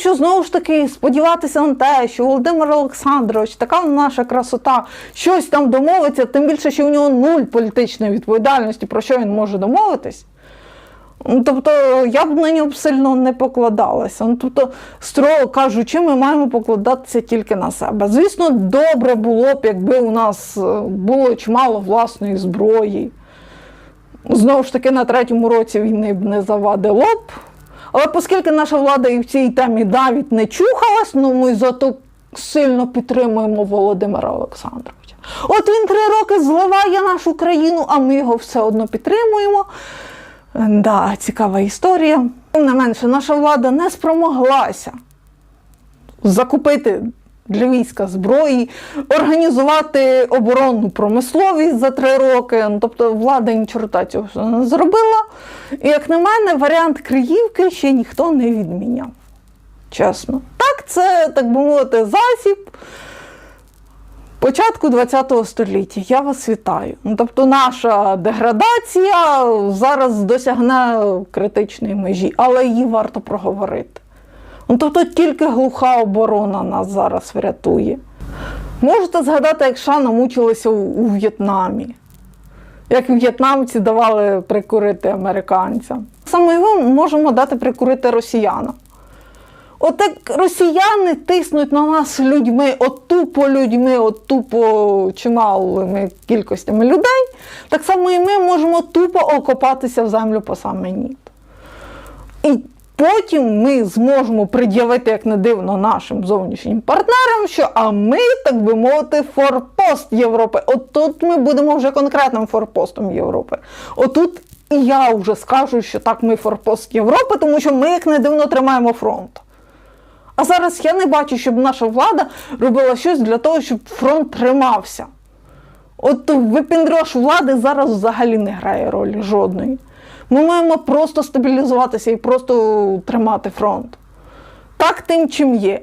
що знову ж таки сподіватися на те, що Володимир Олександрович, така наша красота, щось там домовиться, тим більше, що у нього нуль політичної відповідальності, про що він може домовитись. Ну, Тобто я б на нього сильно не покладалася. Ну, тобто, строго кажучи, ми маємо покладатися тільки на себе. Звісно, добре було б, якби у нас е, було чимало власної зброї. Знову ж таки, на третьому році війни б не завадило б. Але оскільки наша влада і в цій темі навіть не чухалась, ну ми зато сильно підтримуємо Володимира Олександровича. От він три роки зливає нашу країну, а ми його все одно підтримуємо. Да, цікава історія. Тим не менше, наша влада не спромоглася закупити для війська зброї, організувати оборонну промисловість за три роки. Ну, Тобто влада ні чорта цього не зробила. І, як на мене, варіант Криївки ще ніхто не відміняв. Чесно. Так, це, так би мовити, засіб початку ХХ століття. Я вас вітаю. Ну, тобто наша деградація зараз досягне критичної межі, але її варто проговорити. Ну, тобто тільки глуха оборона нас зараз врятує. Можете згадати, як США намучилися у, у В'єтнамі, як в'єтнамці давали прикурити американцям. Саме ми можемо дати прикурити росіянам. От як росіяни тиснуть на нас людьми, от тупо людьми, от тупо чималими кількостями людей, так само і ми можемо тупо окопатися в землю по саме ніт. І потім ми зможемо пред'явити, як не дивно, нашим зовнішнім партнерам, що а ми, так би мовити, форпост Європи. От тут ми будемо вже конкретним форпостом Європи. Отут і я вже скажу, що так, ми форпост Європи, тому що ми, як не дивно, тримаємо фронт. А зараз я не бачу, щоб наша влада робила щось для того, щоб фронт тримався. От випіндрош влади зараз взагалі не грає ролі жодної. Ми маємо просто стабілізуватися і просто тримати фронт. Так тим, чим є.